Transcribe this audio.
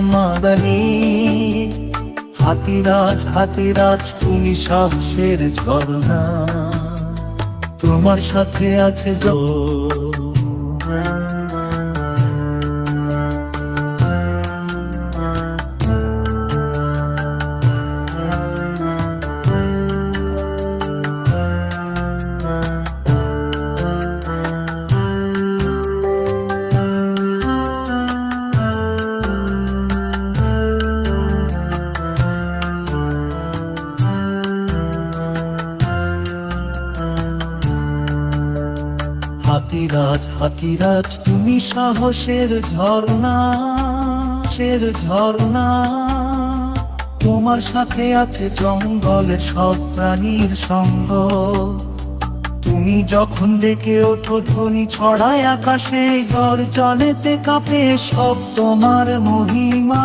মাদানি। হাতিরাজ হাতিরাজ তুমি সাহসের ঝর্ণা। তোমার সাথে আছে জল হাতিরাজ হাতিরাজ, তুমি সাহসের ঝর্ণা শের ঝর্ণা। তোমার সাথে আছে জঙ্গলের সব প্রাণীর সঙ্গ। তুমি যখন ডেকে ওঠো ধ্বনি ছড়ায় আকাশে ঘর জলেতে কাঁপে সব তোমার মহিমা।